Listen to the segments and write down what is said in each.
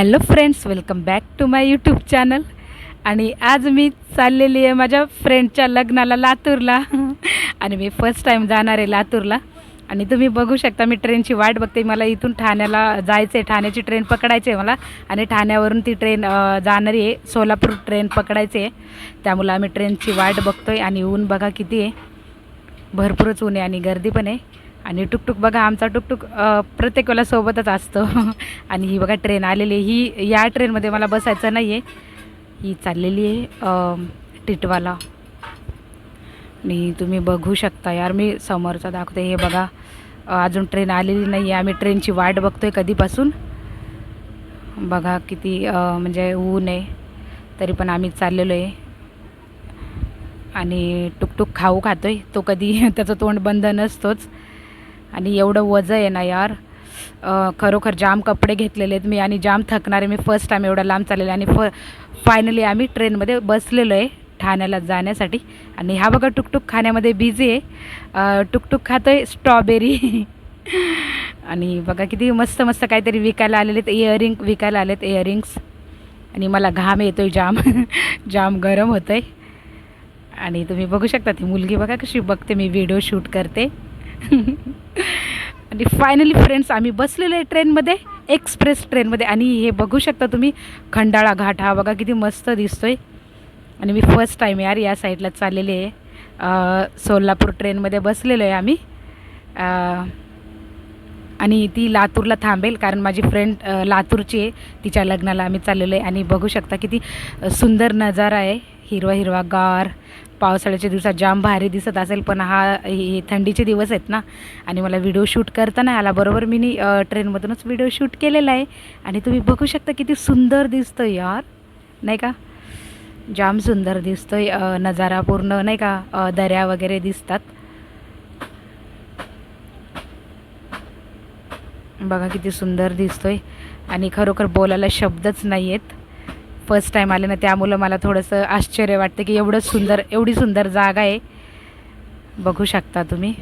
Hello friends welcome back to my YouTube channel. आणि आज मी चाललेली आहे माझ्या फ्रेंडच्या लग्नाला लातूरला. आणि मी फर्स्ट टाईम जाणार आहे लातूरला. आणि तुम्ही बघू शकता मी ट्रेनची वाट बघते. मला इथून ठाण्याला जायचं आहे ठाण्याची ट्रेन पकडायची आहे मला. आणि ठाण्यावरून ती ट्रेन जाणारी आहे. सोलापूर ट्रेन पकडायची आहे त्यामुळं आम्ही ट्रेनची वाट बघतो आहे आणि ऊन बघा किती आहे. भरपूरच ऊन आहे आणि गर्दी पण आहे. आणि टुकटुक बघा आमचा टुकटुक प्रत्येक वेळेला सोबतच असतो. आणि ही बघा ट्रेन आलेली ही या ट्रेनमध्ये मला बसायचं नाही आहे ही चाललेली आहे टिटवाला. आणि तुम्ही बघू शकता यार मी समोरचा दाखवते. हे बघा अजून ट्रेन आलेली नाही आहे आम्ही ट्रेनची वाट बघतो आहे कधीपासून. बघा किती म्हणजे ऊन आहे तरी पण आम्ही चाललेलो आहे. आणि टुकटुक खाऊ खातो आहे तो कधी त्याचं तोंड बंद नसतोच. आणि एवढं वजं आहे ना यार. खरोखर जाम कपडे घेतलेले आहेत मी आणि जाम थकणारे मी फर्स्ट टाईम एवढा लांब चाललेला आणि फ फायनली आम्ही ट्रेनमध्ये बसलेलो आहे ठाण्याला जाण्यासाठी. आणि हा बघा टुकटुक खाण्यामध्ये बिझी आहे. टुकटुक खातो आहे स्ट्रॉबेरी आणि बघा किती मस्त मस्त काहीतरी विकायला आलेले आहेत इयरिंग विकायला आलेत इयरिंग्स आणि मला घाम येतो आहे जाम. जाम गरम होतं आहे आणि तुम्ही बघू शकता ती मुलगी बघा कशी बघते मी व्हिडिओ शूट करते. आणि फायनली फ्रेंड्स आम्ही बसलेलो आहे ट्रेनमध्ये एक्सप्रेस ट्रेनमध्ये. आणि हे बघू शकता तुम्ही खंडाळा घाट. हा बघा किती मस्त दिसतो आहे आणि मी फर्स्ट टाईम यार या साईडला चाललेले आहे. सोलापूर ट्रेनमध्ये बसलेलो आहे आम्ही. आणि ती लातूरला थांबेल कारण माझी फ्रेंड लातूरची आहे. तिच्या लग्नाला आम्ही चाललेलो आहे. आणि बघू शकता किती सुंदर नजारा आहे. हिरवा हिरवा गार. पावसाळ्याच्या दिवसात जाम भारी दिसत असेल पण हा हे थंडीचे दिवस आहेत ना. आणि मला व्हिडिओ शूट करताना आला. बरोबर मी नी, ट्रेनमधूनच व्हिडिओ शूट केलेला आहे. आणि तुम्ही बघू शकता किती सुंदर दिसतं यार. नाही का? जाम सुंदर दिसतोय नजारा पूर्ण नाही का? दऱ्या वगैरे दिसतात. बघा किती सुंदर दिसतोय. आणि खरोखर बोलायला शब्दच नाही आहेत फर्स्ट टाईम आले ना त्यामुळं मला थोडंसं आश्चर्य वाटतं की एवढं सुंदर एवढी सुंदर जागा आहे. बघू शकता तुम्ही.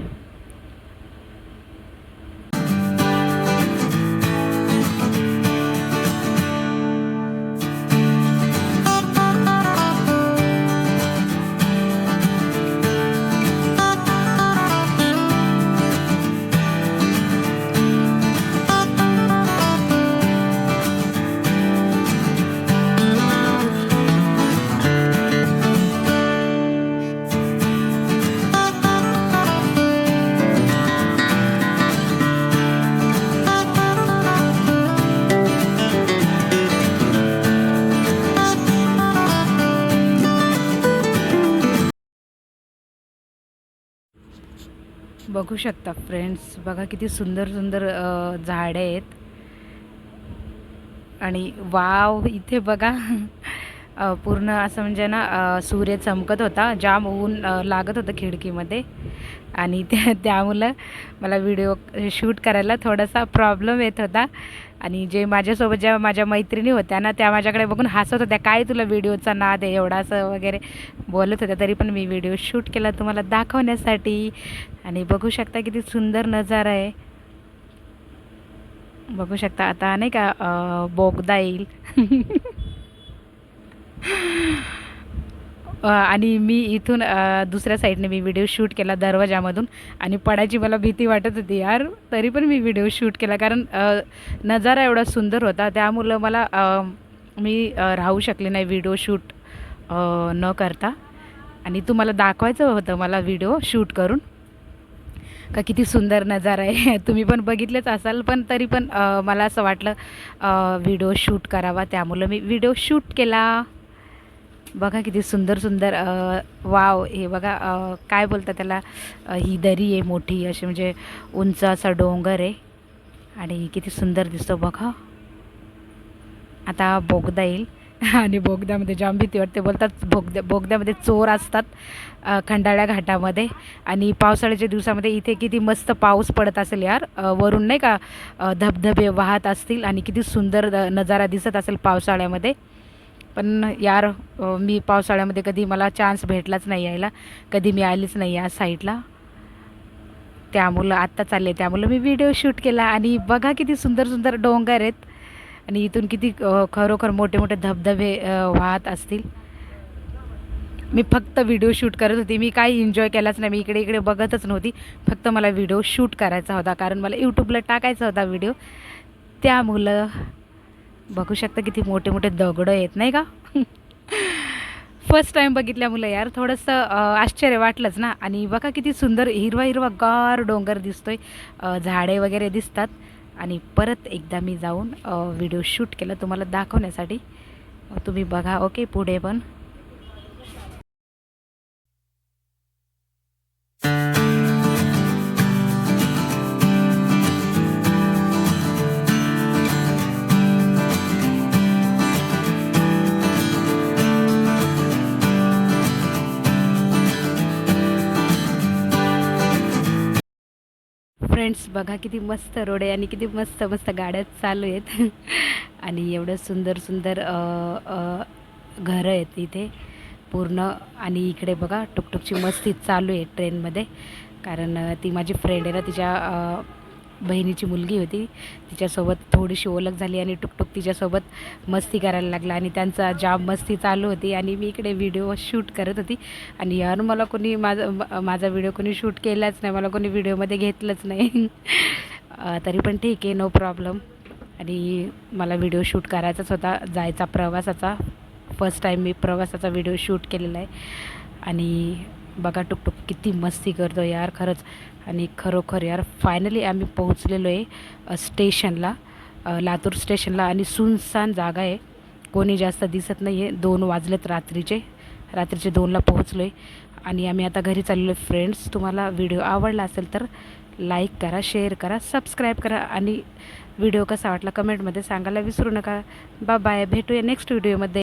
बघू शकता फ्रेंड्स. बघा किती सुंदर सुंदर झाडे आहेत. आणि वाव इथे बघा. पूर्ण असं म्हणजे ना सूर्य चमकत होता. जाम ऊन लागत होतं खिडकीमध्ये. आणि त्या त्यामुळं मला व्हिडिओ शूट करायला थोडासा प्रॉब्लेम येत होता. आणि जे माझ्यासोबत ज्या माझ्या मैत्रिणी होत्या ना त्या माझ्याकडे बघून हसत होत्या. काय तुला व्हिडिओचा नाद आहे एवढा? असं वगैरे बोलत होत्या. तरी पण मी व्हिडिओ शूट केला तुम्हाला दाखवण्यासाठी. आणि बघू शकता किती सुंदर नजारा आहे. बघू शकता आता नाही का बोगदा येईल. आणि मी इथून दुसऱ्या साईडने मी व्हिडिओ शूट केला दरवाजामधून. आणि पडायची मला भीती वाटत होती यार तरी पण मी व्हिडिओ शूट केला. कारण नजारा एवढा सुंदर होता. त्यामुळं मला मी राहू शकले नाही व्हिडिओ शूट न करता. आणि तुम्हाला दाखवायचं होतं मला व्हिडिओ शूट करून. का किती सुंदर नजारा आहे. तुम्ही पण बघितलेच असाल पण तरी पण मला असं वाटलं व्हिडिओ शूट करावा. त्यामुळं मी व्हिडिओ शूट केला. बघा किती सुंदर सुंदर वाव हे बघा काय बोलतात त्याला ही दरी आहे मोठी अशी म्हणजे उंच असा डोंगर आहे. आणि किती सुंदर दिसतो बघा. आता बोगदा येईल. आणि बोगद्यामध्ये जाम भीती वाटते. बोलतात बोगद्या बोगद्यामध्ये चोर असतात खंडाळ्या घाटामध्ये. आणि पावसाळ्याच्या दिवसामध्ये इथे किती मस्त पाऊस पडत असेल यार. वरून नाही का धबधबे वाहत असतील. आणि किती सुंदर नजारा दिसत असेल पावसाळ्यामध्ये. पण यार मी पावसाळ्यामध्ये कधी मला चान्स भेटलाच नाही यायला. कधी मी आलीच नाही या साईडला त्यामुळं आत्ता चालले त्यामुळं मी व्हिडिओ शूट केला आणि बघा किती सुंदर सुंदर डोंगर आहेत. आणि इथून किती खरोखर मोठे मोठे धबधबे वाहत असतील. मी फक्त व्हिडिओ शूट करत होती. मी काही एन्जॉय केलाच नाही. मी इकडे इकडे बघतच नव्हती. फक्त मला व्हिडिओ शूट करायचा होता. कारण मला यूट्यूबला टाकायचा होता व्हिडिओ त्यामुळं बघू शकता किती मोठे मोठे दगडं येत नाही का? फर्स्ट टाईम बघितल्यामुळं यार. थोडंसं आश्चर्य वाटलंच ना. आणि बघा किती सुंदर हिरवा हिरवा गार डोंगर दिसतोय. झाडे वगैरे दिसतात. आणि परत एकदा मी जाऊन व्हिडिओ शूट केला तुम्हाला दाखवण्यासाठी. तुम्ही बघा ओके पुढे पण. फ्रेंड्स बघा किती मस्त रोड आहे आणि किती मस्त मस्त गाड्या चालू आहेत. आणि एवढं सुंदर सुंदर घरं आहेत इथे. पूर्ण आणि इकडे बघा टुकटुकची मस्ती चालू आहे ट्रेनमध्ये कारण ती माझी फ्रेंड आहे ना तिच्या बहिणीची मुलगी होती. तिच्यासोबत थोडीशी ओळख झाली आणि टुकटुक तिच्यासोबत मस्ती करायला लागला आणि त्यांचा जॉब मस्ती चालू होती आणि मी इकडे व्हिडिओ शूट करत होती. आणि यार मला कोणी माझा म- माझा व्हिडिओ कोणी शूट केलाच नाही मला कोणी व्हिडिओमध्ये घेतलंच नाही. तरी पण ठीक आहे नो प्रॉब्लेम आणि मला व्हिडिओ शूट करायचाच होता जायचा प्रवासाचा. फर्स्ट टाईम मी प्रवासाचा व्हिडिओ शूट केलेला आहे. आणि बघा टुकटुक किती मस्ती करतो यार खरंच. आणि खरोखर यार फायनली आम्ही पोहोचलेलो आहे स्टेशनला लातूर स्टेशनला आणि सुनसान जागा आहे. कोणी जास्त दिसत नाही आहे दोन वाजलेत रात्रीचे. रात्रीचे दोनला पोहोचलो आहे आणि आम्ही आता घरी चाललो आहे फ्रेंड्स तुम्हाला व्हिडिओ आवडला असेल तर लाईक करा शेअर करा सबस्क्राईब करा. आणि व्हिडिओ कसा वाटला कमेंटमध्ये सांगायला विसरू नका. बा बाय भेटूया नेक्स्ट व्हिडिओमध्ये